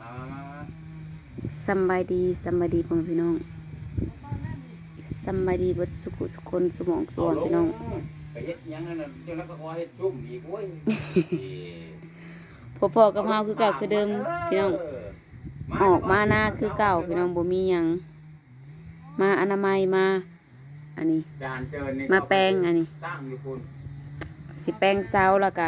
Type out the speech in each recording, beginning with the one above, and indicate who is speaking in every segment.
Speaker 1: มามามามา
Speaker 2: สำบายดีสำบายดีพ่อแม่พี่น้องสำบายดีเบิดสุขุสุคนสมองสวนพี่น้อง
Speaker 1: ไปเฮ็ดหยังนั่นน่ะเจ้าแล้วก็ขอเฮ็ดชุ่มอีกโว้ย
Speaker 2: พ่อพ่อกับเฮาคือเก่าคือเดิมพี่น้องออกมาหน้าคือเก่าพี่น้องบ่มีหยังมาอนามัยมา อันนี้
Speaker 1: จานเจิญนี่
Speaker 2: มาแปลงอันนี้
Speaker 1: ตั้งอยู่คุณ
Speaker 2: สิแป้งเซาแล้วก็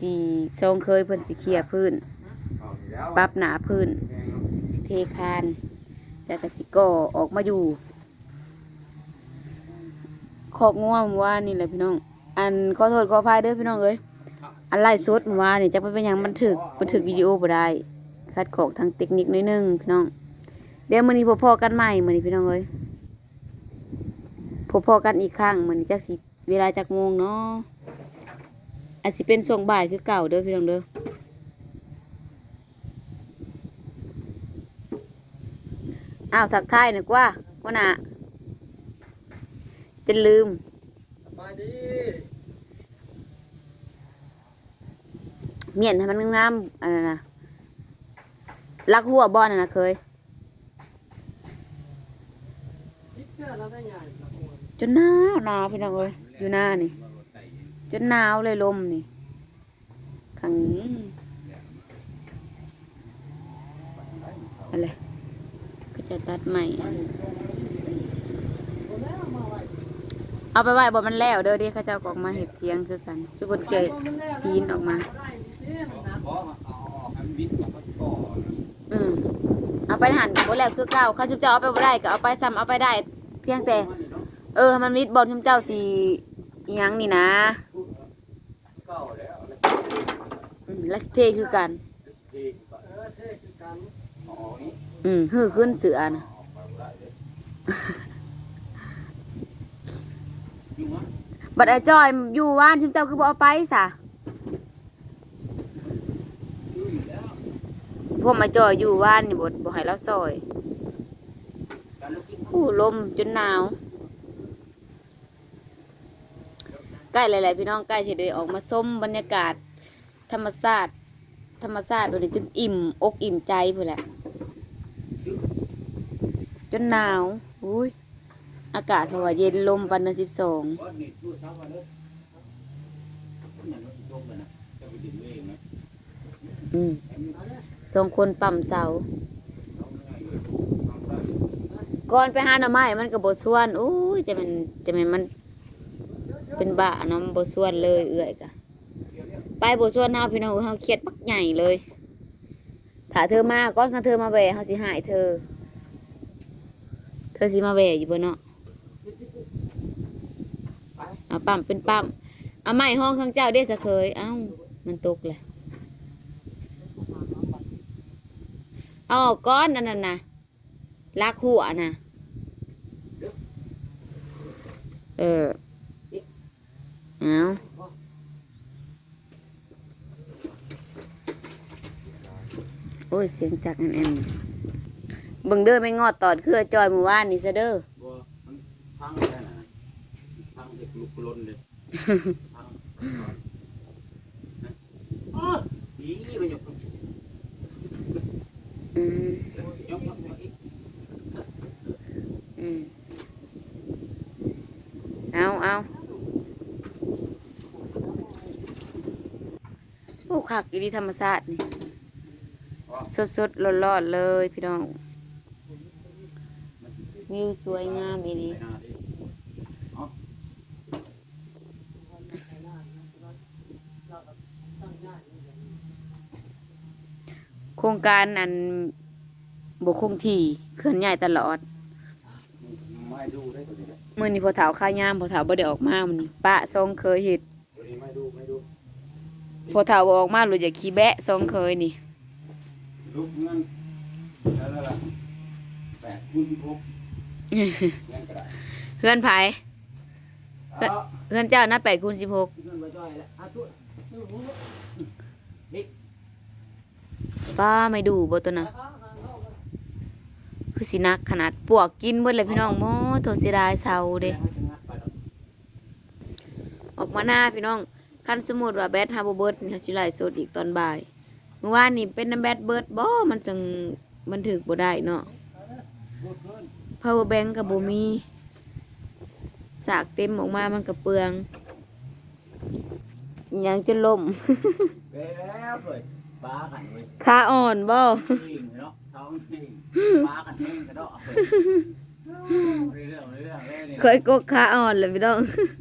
Speaker 2: สิทรงเคยเพิ่นสิเคลียร์พื้น
Speaker 1: เอาอยู่แล้ว
Speaker 2: ปรับหนาพื้น สิเทคาน แล้วก็สิก่อออกมาอยู่ขอกง่วงเมื่อว่านี่แหละพี่น้อง อันขอโทษขออภัยเด้อพี่น้องเอ้ยอันไล่สดเมื่อวานนี่จะไปเป็นหยังบันทึกบันทึกวิดีโอบ่ได้คัดของทางเทคนิคหนิดนึงพี่น้อง เดี๋ยวมื้อนี้พอๆกันใหม่มื้อนี้พี่น้องเอ้ยพอๆกันอีกครั้งมื้อนี้จักสิเวลาจักโมงเนาะอาจสิเป็นช่วงบ่ายคือเก่าเด้อพี่น้องเด้อ อ้าวทักทายหน่อยกว่าว่าน่ะจะลืม
Speaker 3: สบายดี
Speaker 2: เมียนให้มันงามๆอันนั้นนะลักหัวบอลน่ะนะเคย
Speaker 3: ชิปเสื้อแล้วได้ไงล่ะคุณ
Speaker 2: จนหนาวหนาวพี่น้องเอ้ยอยู่หน้านี่ จนหนาวเลยลมนี่ขังอะไรก็ จะตัดใหม่ เอาไปไหว้บ่มันแล้วเด้อเดิเขาเจ้าก็ออกมาเห็ดเทียงคือกัน สุบนเกะปีนออกมา
Speaker 1: ขอเกให้มันออกมา อื
Speaker 2: มเอาไปหันบบ่แล้วคือเก่าข้าจุบเจ้าเอาไปบ่ได้ก็เอาไปซ้ำเอาไปได้ เพียงแต่ เออ มันมิดบอลชุมเจ้าสีอิหยังนี่นะ
Speaker 1: แล้ว
Speaker 2: อืมและเทคือกัน
Speaker 1: ทีก่อน
Speaker 3: เออเท่คือกัน
Speaker 1: อ๋อนี่
Speaker 2: อืมหื้อขึ้นเสือนะ
Speaker 1: ออกไปบ่ได้เลยอยู่มั้ย
Speaker 2: บัดไอจอยอยู่ว่านชุมเจ้าคือบ่เอาไปซะ
Speaker 1: อยู่อยู่แล้ว
Speaker 2: พวกไอ้จอยอยู่ว่านนี่บ่บ่ให้เราซอยอู้ลมจนหนาว ใกล้หลายๆพี่น้องใกล้สิได้ออกมาส้มบรรยากาศ ธรรมชาติธรรมชาติแบบนี้จนอิ่มอกอิ่มใจพุ่นแหละ จนหนาวอุ้ยอากาศเพราะว่าเย็นลมปันเดือนสิบสอง
Speaker 1: ว่านี่ดูเช้าวันเลยนั่นมันลงไปนะจะไปดึงเองนะ
Speaker 2: อืมสองคนปั่มเสาก่อนไปหาหน่อไม้มันก็บ่ส่วนอุ้ยจะมันจะมันมัน เป็นบ้านาะมันบ่ส่วนเลยเอื่อยกะไปบส่วนเฮาพี่น้องเฮาเครียดปักใหญ่เลยถ้าเธอมาก่อนคันเธอมาแหวเฮาสิหายเธอ ธอสิมาแหวอยู่บ่เนาะเอาปั๊มเป็นปั๊มเอาไม้ห้องข้างเจ้าเด้สะเคย เอ้า มันตกแหละเอาอก้อนนนั้นน่ะลากหัวน่ะ เออ เอาโอ้ย เสียงจักรอันแอน เบิ่งเด้อไม่งอดตอดคือจอยหมู่ว่านนี่ซะเด้อ
Speaker 1: บัวมันพังเลยนะพังเด็กลุกล้นเลยพังอ๋อนี่มันยก
Speaker 2: อืม
Speaker 1: ยกมาอีก
Speaker 2: อืมเอาเอาโอ้คักอีดีธรรมชาตินี่สดสดๆร้อนๆเลยพี่น้อง วิวสวยงามอีดี
Speaker 1: ไปหน้าดิอ๋อ
Speaker 2: โครงการอันบกคงที่เคลื่อนย้ายตลอด
Speaker 1: เมื่
Speaker 2: อนี้พอเถาข้ายามพอเถาบ่ได้ออกมามื้อนี้ปะทรงเคยเห็ดพอเถาบ่ออกมาหรือจะขี้แบะทรงเคยนี่
Speaker 1: ลุกเงินแล้วล่ะแปดคูณสิบหก เงินกระดาษ
Speaker 2: เพื่อนไผ
Speaker 1: เอา
Speaker 2: เพื่อนเจ้านะ8คูณ16
Speaker 1: เงินมาจ่อยแล้วเอาตัวนี่
Speaker 2: ป้าไม่ดูบ่ตัวน่ะคือสินักขนาดปวกกินเบิดเลยพี่น้องโมโทษเสียดายเซาเด้
Speaker 1: ให้งัดไปดอก
Speaker 2: ออกมาหน้าพี่น้องคันสมมุติว่าแบตฮาบ่เบิดนี่เขาสิไลฟ์สดอีกตอนบ่ายเมื่อเมื่อวานนี่เป็นน้ำแบดเบิดบ่มันจังมันถึกบ่ได้เนาะ
Speaker 1: พูดขึ้น
Speaker 2: power bank ก็บ่มีสากเต็มออกมามันก็เปลืองอิหยังจะล่ม
Speaker 1: ไปแล้วเปิดป้ากันเว้ย
Speaker 2: ขาอ่อนบ่
Speaker 1: ยิงเนาะท้องยิงป้ากันแห้งกระโดดเรื่องเรื่องเรื่องเลย
Speaker 2: เคยกกขาอ่อนเลยพี่น้อง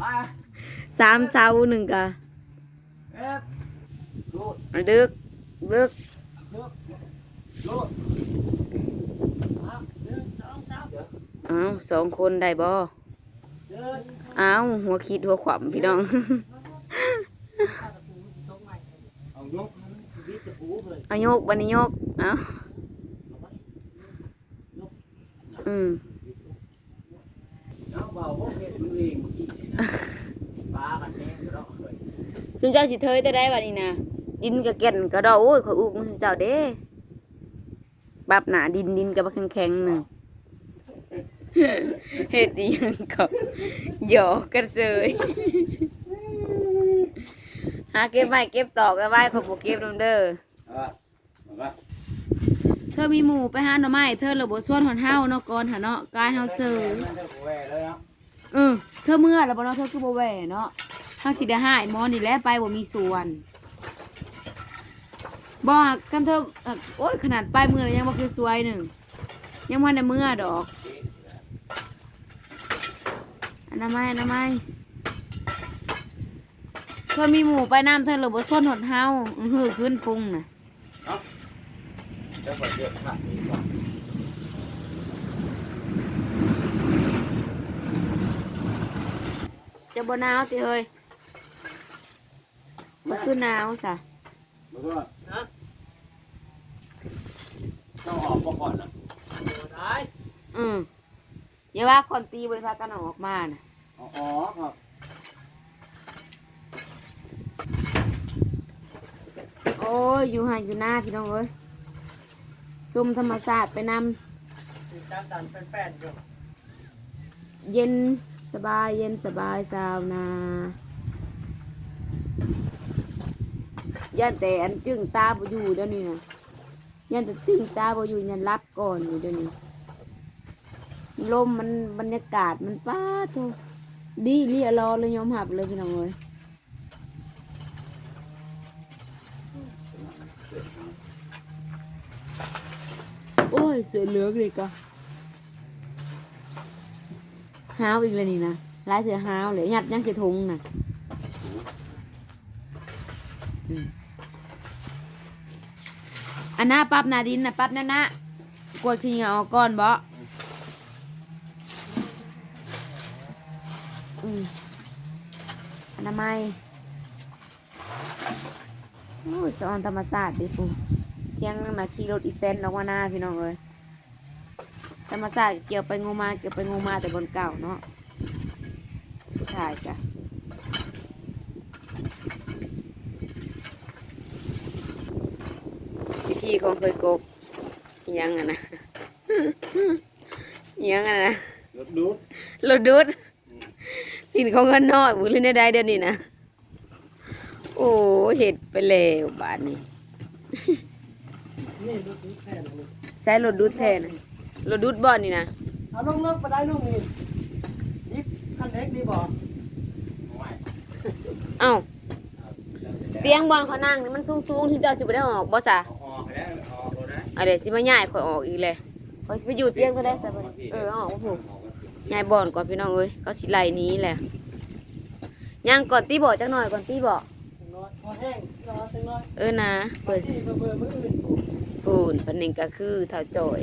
Speaker 1: ไป
Speaker 2: สามเสาหนึ่งกะ
Speaker 1: เอ๊ะรูด
Speaker 2: ดึกดึก
Speaker 1: รูดรูดอะเดินสองสามเดี๋ยว
Speaker 2: อ้าวสองคนได้บ่
Speaker 1: เดิน
Speaker 2: อ้าวหัวคิดหัวขวำพี่น้อง
Speaker 1: เอายกวิตะปูเลย
Speaker 2: เอายกบันนี้ยกเอ้าอืม
Speaker 1: เอาเบาพวกเห็ดมันเองเมื่อกี้นี่นะป้ากันแห้งกระโดดเลย
Speaker 2: ซุมเจ้าสิเทยแต่ได้บัดนี้นะดินกะเก็นกระดอกโอ้ยขอยอุกมันเจ้าเด้บับหนาดินดินกับแข็งๆหนึ่ง เฮ็ดอีหยังก็หยอกกันเสยหาเก็บไม้เก็บตอกเอาไว้ขอยบ่เก็บนำเด้อ
Speaker 1: เอาเอาไป
Speaker 2: เธอมีหมู่ไปหาหน่อไม้เธอเลยบ่ส่วนหอนเฮาเนาะก่อนหาเนาะกายเฮาเซอ
Speaker 1: มันจะแหวะเลยเนาะ
Speaker 2: เออเธอเมื่อแล้วบ่เนาะเธอคือบ่แหวเนาะทางสิได้หายหมอนี่แหละไปบ่มีส่วนบ่กันเธอเอ่อโอ้ยขนาดไปมือแล้วยังบ่คือสวยหนึ่งยังบ่ได้เมื่อดอก อนามัยอนามัยเธอมีหมู่ไปน้ำเธอเลยบ่ส่วนหอนเฮาอื้อหือขึ้นฟุ้งน่ะ
Speaker 1: จะเปิดเดือดขัดอีกว่า
Speaker 2: จะบ่หนาวติเฮ้ยบ่คือหนาวซะ
Speaker 1: แล้วก็
Speaker 3: นะ
Speaker 1: ต้องออกมาก่อนนะ
Speaker 3: ได้
Speaker 2: อืม อย่าว่าคนตีบริพากันเอาออกมานะ
Speaker 1: อ๋อครับ
Speaker 2: โอ้ยอยู่ห่างอยู่หน้าพี่น้องเอ้ยซุ่มธรรมศาสตร์ไปน
Speaker 3: สิตามดันเป็นแปดอยู่ำ
Speaker 2: เย็นสบายเย็นสบายสาวนาย่านแต่อันจึงตาบ่อยู่เดี๋ยวนี้นะย่านแต่จึงตาบ่อยู่ยันรับก่อนอยู่เดี๋ยวนี้ ลมมันบรรยากาศมันป้าโทดีเรียรอเลยยอมหับเลยพี่น้องเอ้ยโอ้ยเสือเหลืองเลยก็ห้าวอีกเลยนี่นะลายเสือห้าวเลยหยัดยังเสือทงน่ะอืมอันหน้าปั๊บหนาดินนะปั๊บนั่นนะกวดขี้เหงาออกก่อนบ่ นามัยโอ้ยสอนธรรมศาสตร์ดิปูเที่ยงนั่นนะขี่รถอีแตนออกมาหน้าพี่น้องเลยธรรมศาสตร์เกี่ยวไปงูมาเกี่ยวไปงูมาแต่บนเก่าเนาะถ่ายจ้ะวิธีของเคยโกกอิหยังอะนะอิหยังอะนะ
Speaker 1: รถดูด
Speaker 2: รถดูด ลินของเงินน้อยบุลินได้เดือนนี้นะโอ้เห็ดไปแล้วบาทนี้
Speaker 3: นี่ลูกนี้แค่นี้
Speaker 2: ใช้รถดูดแทนน่ะรถดูดบ่อนนี่นะ
Speaker 3: เอาลงเลิกไปได้ลูกนี่ยิบคันเล็กดีบ่
Speaker 1: ไม่
Speaker 2: เอ้าเตียงบอลเขานั่งนี่มันสูงสูงๆที่เจ้าสิบ่ได้ออกบ่ซะ
Speaker 1: เอาออกไปแล้วเอาออกแล้วนะ
Speaker 2: อะเดี๋ยวสิมาย้ายข่อยออกอีกเลยข่อยสิไปอยู่เตียงตัวได้ซะบัดนี้เออเอาออกบ่ผูก ย้ายบ่อนก่อนพี่น้องเอ้ยเขาสิไล่หนี้แหละย่างก่อนตีบ่จักหน่อยก่อนตีบ่
Speaker 3: น้อยพอแห้งรอสักน้อย
Speaker 2: เออนะ
Speaker 3: เปิ
Speaker 2: เปิ
Speaker 3: ด
Speaker 2: ด
Speaker 3: ที่เบอร์เบอร์มืออื่น
Speaker 2: ปูนพันหนึงก็คือเท่าจอย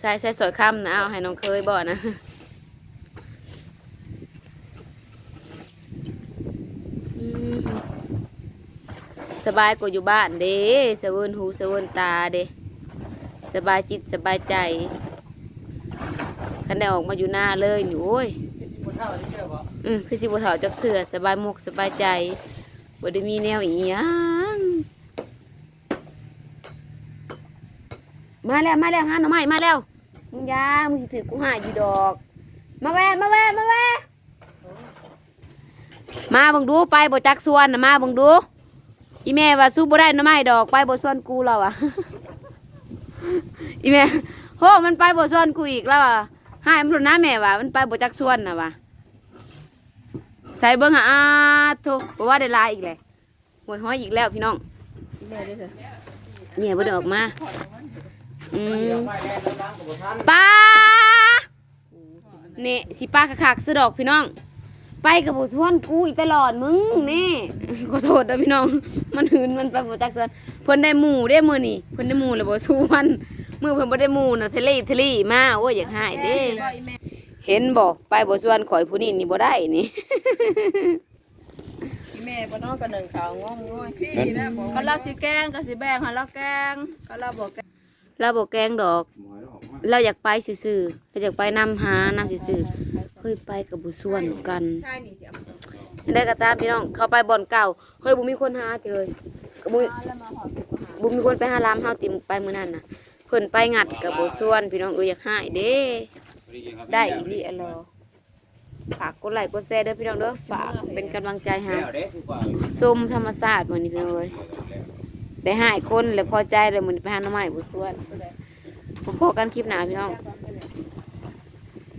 Speaker 2: ใส่ใส่สอยค่ำนะเอาให้น้องเคยบ่นะอืมสบายกว่าอยู่บ้านเด้สะเวินหูสะเวินตาเด้สบายจิตสบายใจ คันได้ออกมาอยู่หน้าเลยนี่โอ้ย
Speaker 3: ที่สิบคนเท่าได้เชื่อบ่
Speaker 2: อืมคือสิบ่เฒ่าจักเสือสบายมุกสบายใจบ่ได้มีแนวอีหยังมาแล้วมาแล้วหาหน่อไม้มาแล้วมึงอยามึงสิถือกูหาอยู่ดอก มาแวะมาแวะมาแวะมาเบิ่งดูไปบ่จักส่วนน่ะมาเบิ่งดูอีแม่ว่าสู้บ่ได้หน้ำไม้ดอกไปบ่ส่วนกูแล้วอะอีแม่โหมันไปบ่ส่วนกูอีกแล้วอะ ให้มันรู้นะแม่ว่ามันไปบ่จักส่วนน่ะว่ะใส่เบิ่งหาอาโทบ่ว่าได้หลายอีกแหละหวยห้อยอีกแล้วพี่น้อง
Speaker 3: แม่ด้วยเถอะ
Speaker 2: เนี่ยบ่ได้ออกมาอืม
Speaker 1: เดี๋ยวไปแน่แล้วล้างกับท่าน
Speaker 2: ป้าเนี่ยสิป้าคักๆซื้อดอกพี่น้อง ไปกับบ่ส่วนกูอีกตลอดมึงแนี่ขอโทษนะพี่น้อง มันหืนมันไปบ่จักส่วนเพิ่นได้หมู่ได้มื้อนี่เพิ่นได้หมู่แล้วบ่ส่วน มื้อเพิ่นบ่ได้หมู่น่ะทะเลทะเลมาโอ้ยอยากหายเด้
Speaker 3: พ่ออีแม่
Speaker 2: เห็นบ่ไปบ่ส่วนข่อยผู้นี้นี่บ่ได้นี่
Speaker 3: อีแม่บ่นอนกับหนึ่งขาวงอมงอยพี่นะบอกเขาเล่าสิแกล้งก็สิแบ่งให้เราแกล้งก็เราบอกแกล้ง
Speaker 2: เราบ่แกล้งดอก
Speaker 1: หมอยแล้วออกมา
Speaker 2: เราอยากไปซื่อๆเราอยากไปนำหานำซื่อๆเฮ้ยไปกับบ่ส่วนกัน
Speaker 3: ใช่นี่สิเอา
Speaker 2: ได้ก็ตามพี่น้องเขาไปบ่อนเก่าเฮ้ยบุมีคนหาติเลยก็บุ
Speaker 3: แล้วมาหอดไปหา
Speaker 2: บุมีคนไปหารามเฮาติมไปมื้อนั้นน่ะ เพิ่นไปงัดกับบส่วนพี่น้องเอ้ยอยากหายเด้ได้อีหลีอะลอฝากกดไลค์กดแชร์เด้อพี่น้องเด้อฝากเป็นกำลังใจให้
Speaker 1: แล้วเด้คือว่า
Speaker 2: ส้มธรรมศาสตร์มื้อนี้พี่น้องเอ้ยได้หายคนแล้วพอใจเลยมื้อนี้ไปหาหน่อไม้บ่ส่วนพบกันคลิปหน้าพี่น้อง